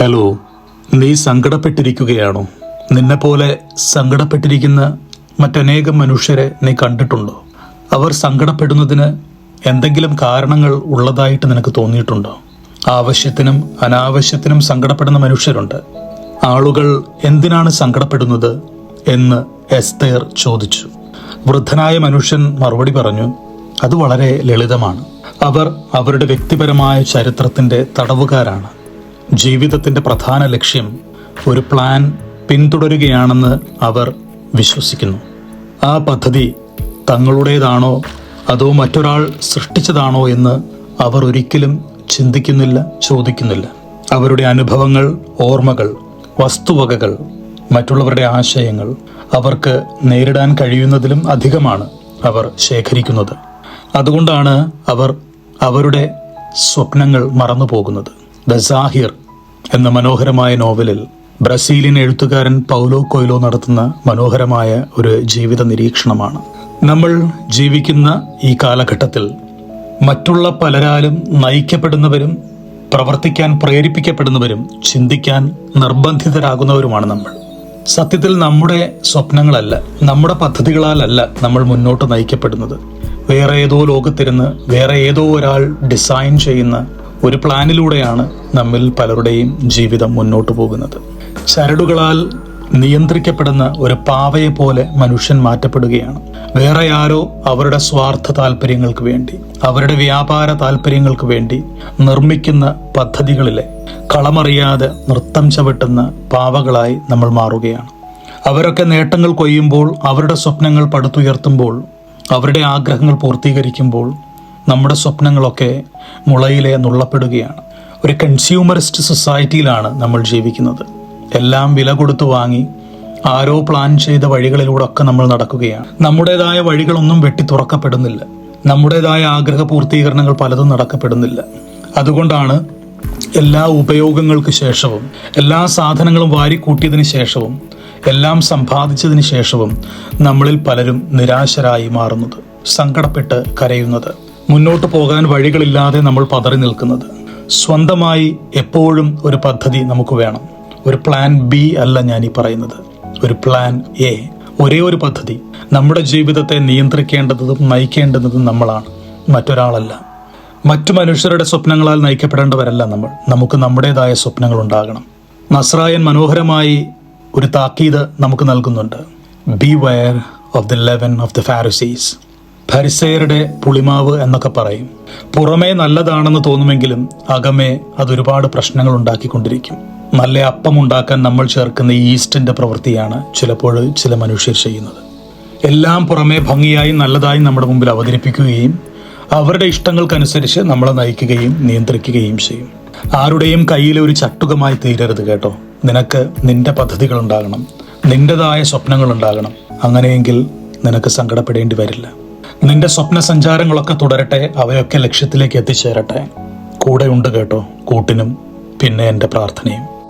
Hello നീ സങ്കടപ്പെട്ടിരിക്കുകയാണോ? നിന്നെപ്പോലെ സങ്കടപ്പെട്ടിരിക്കുന്ന മറ്റനേകം മനുഷ്യരെ നീ കണ്ടിട്ടുണ്ടോ? അവർ സങ്കടപ്പെടുന്നതിന് എന്തെങ്കിലും കാരണങ്ങൾ ഉള്ളതായിട്ട് നിനക്ക് തോന്നിയിട്ടുണ്ടോ? ആവശ്യത്തിനും അനാവശ്യത്തിനും സങ്കടപ്പെടുന്ന മനുഷ്യരുണ്ട്. ആളുകൾ എന്തിനാണ് സങ്കടപ്പെടുന്നത് എന്ന് എസ്തേർ ചോദിച്ചു. വൃദ്ധനായ മനുഷ്യൻ മറുപടി പറഞ്ഞു അത് വളരെ ലളിതമാണ്. അവർ അവരുടെ വ്യക്തിപരമായ ചരിത്രത്തിന്റെ തടവുകാരാണ്. ജീവിതത്തിന്റെ പ്രധാന ലക്ഷ്യം ഒരു പ്ലാൻ പിന്തുടരുകയാണെന്ന് അവർ വിശ്വസിക്കുന്നു. ആ പദ്ധതി തങ്ങളുടേതാണോ അതോ മറ്റൊരാൾ സൃഷ്ടിച്ചതാണോ എന്ന് അവർ ഒരിക്കലും ചിന്തിക്കുന്നില്ല ചോദിക്കുന്നില്ല. അവരുടെ അനുഭവങ്ങൾ ഓർമ്മകൾ വസ്തുവകകൾ മറ്റുള്ളവരുടെ ആശയങ്ങൾ അവർക്ക് നേരിടാൻ കഴിയുന്നതിലും അധികമാണ് അവർ ശേഖരിക്കുന്നത്. അതുകൊണ്ടാണ് അവർ അവരുടെ സ്വപ്നങ്ങൾ മറന്നു പോകുന്നത് ദ സാഹിർ എന്ന മനോഹരമായ നോവലിൽ ബ്രസീലിയൻ എഴുത്തുകാരൻ പൗലോ കൊയ്ലോ നടത്തുന്ന മനോഹരമായ ഒരു ജീവിത നിരീക്ഷണമാണ്. നമ്മൾ ജീവിക്കുന്ന ഈ കാലഘട്ടത്തിൽ മറ്റുള്ള പലരാലും നയിക്കപ്പെടുന്നവരും പ്രവർത്തിക്കാൻ പ്രേരിപ്പിക്കപ്പെടുന്നവരും ചിന്തിക്കാൻ നിർബന്ധിതരാകുന്നവരുമാണ് നമ്മൾ. സത്യത്തിൽ നമ്മുടെ സ്വപ്നങ്ങളല്ല നമ്മുടെ പദ്ധതികളാലല്ല നമ്മൾ മുന്നോട്ട് നയിക്കപ്പെടുന്നത്. വേറെ ഏതോ ലോകത്തിരുന്ന് വേറെ ഏതോ ഒരാൾ ഡിസൈൻ ചെയ്യുന്ന ഒരു പ്ലാനിലൂടെയാണ് നമ്മിൽ പലരുടെയും ജീവിതം മുന്നോട്ട് പോകുന്നത്. ചരടുകളാൽ നിയന്ത്രിക്കപ്പെടുന്ന ഒരു പാവയെ പോലെ മനുഷ്യൻ മാറ്റപ്പെടുകയാണ്. വേറെ ആരോ അവരുടെ സ്വാർത്ഥ താല്പര്യങ്ങൾക്ക് വേണ്ടി അവരുടെ വ്യാപാര താല്പര്യങ്ങൾക്ക് വേണ്ടി നിർമ്മിക്കുന്ന പദ്ധതികളിലെ കളമറിയാതെ നൃത്തം ചവിട്ടുന്ന പാവകളായി നമ്മൾ മാറുകയാണ്. അവരൊക്കെ നേട്ടങ്ങൾ കൊയ്യുമ്പോൾ അവരുടെ സ്വപ്നങ്ങൾ പടുത്തുയർത്തുമ്പോൾ അവരുടെ ആഗ്രഹങ്ങൾ പൂർത്തീകരിക്കുമ്പോൾ നമ്മുടെ സ്വപ്നങ്ങളൊക്കെ മുളയിലെ നുള്ളപ്പെടുകയാണ്. ഒരു കൺസ്യൂമറിസ്റ്റ് സൊസൈറ്റിയിലാണ് നമ്മൾ ജീവിക്കുന്നത്. എല്ലാം വില കൊടുത്തു വാങ്ങി ആരോ പ്ലാൻ ചെയ്ത വഴികളിലൂടെ ഒക്കെ നമ്മൾ നടക്കുകയാണ്. നമ്മുടേതായ വഴികളൊന്നും വെട്ടി തുറക്കപ്പെടുന്നില്ല. നമ്മുടേതായ ആഗ്രഹ പൂർത്തീകരണങ്ങൾ പലതും നടക്കപ്പെടുന്നില്ല. അതുകൊണ്ടാണ് എല്ലാ ഉപയോഗങ്ങൾക്ക് ശേഷവും എല്ലാ സാധനങ്ങളും വാരിക്കൂട്ടിയതിന് ശേഷവും എല്ലാം സമ്പാദിച്ചതിന് ശേഷവും നമ്മളിൽ പലരും നിരാശരായി മാറുന്നത് സങ്കടപ്പെട്ട് കരയുന്നത്. മുന്നോട്ട് പോകാൻ വഴികളില്ലാതെ നമ്മൾ പതറി നിൽക്കുന്നത്. സ്വന്തമായി എപ്പോഴും ഒരു പദ്ധതി നമുക്ക് വേണം. ഒരു പ്ലാൻ ബി അല്ല ഞാൻ ഈ പറയുന്നത്. ഒരു പ്ലാൻ എ ഒരേ ഒരു പദ്ധതി. നമ്മുടെ ജീവിതത്തെ നിയന്ത്രിക്കേണ്ടതും നയിക്കേണ്ടതും നമ്മളാണ്. മറ്റൊരാളല്ല. മറ്റു മനുഷ്യരുടെ സ്വപ്നങ്ങളാൽ നയിക്കപ്പെടേണ്ടവരല്ല നമ്മൾ. നമുക്ക് നമ്മുടേതായ സ്വപ്നങ്ങൾ ഉണ്ടാകണം. നസ്രായൻ മനോഹരമായി ഒരു താക്കീത് നമുക്ക് നൽകുന്നുണ്ട്. Beware of the leaven of the Pharisees ഫരിസയരുടെ പുളിമാവ് എന്നൊക്കെ പറയും. പുറമേ നല്ലതാണെന്ന് തോന്നുമെങ്കിലും അകമേ അതൊരുപാട് പ്രശ്നങ്ങൾ ഉണ്ടാക്കിക്കൊണ്ടിരിക്കും. നല്ല അപ്പം ഉണ്ടാക്കാൻ നമ്മൾ ചേർക്കുന്ന ഈസ്റ്റിന്റെ പ്രവൃത്തിയാണ് ചിലപ്പോൾ ചില മനുഷ്യർ ചെയ്യുന്നത്. എല്ലാം പുറമേ ഭംഗിയായി നല്ലതായി നമ്മുടെ മുമ്പിൽ അവതരിപ്പിക്കുകയും അവരുടെ ഇഷ്ടങ്ങൾക്കനുസരിച്ച് നമ്മളെ നയിക്കുകയും നിയന്ത്രിക്കുകയും ചെയ്യും. ആരുടെയും കയ്യിലെ ഒരു ചട്ടുകമായി തീരരുത് കേട്ടോ. നിനക്ക് നിന്റെ പദ്ധതികൾ ഉണ്ടാകണം നിന്റേതായ സ്വപ്നങ്ങൾ ഉണ്ടാകണം അങ്ങനെയെങ്കിൽ നിനക്ക് സങ്കടപ്പെടേണ്ടി വരില്ല. നിന്റെ സ്വപ്ന സഞ്ചാരങ്ങളൊക്കെ തുടരട്ടെ അവയൊക്കെ ലക്ഷ്യത്തിലേക്ക് എത്തിച്ചേരട്ടെ. കൂടെ ഉണ്ട് കേട്ടോ കൂട്ടിനും പിന്നെ എന്റെ പ്രാർത്ഥനയും.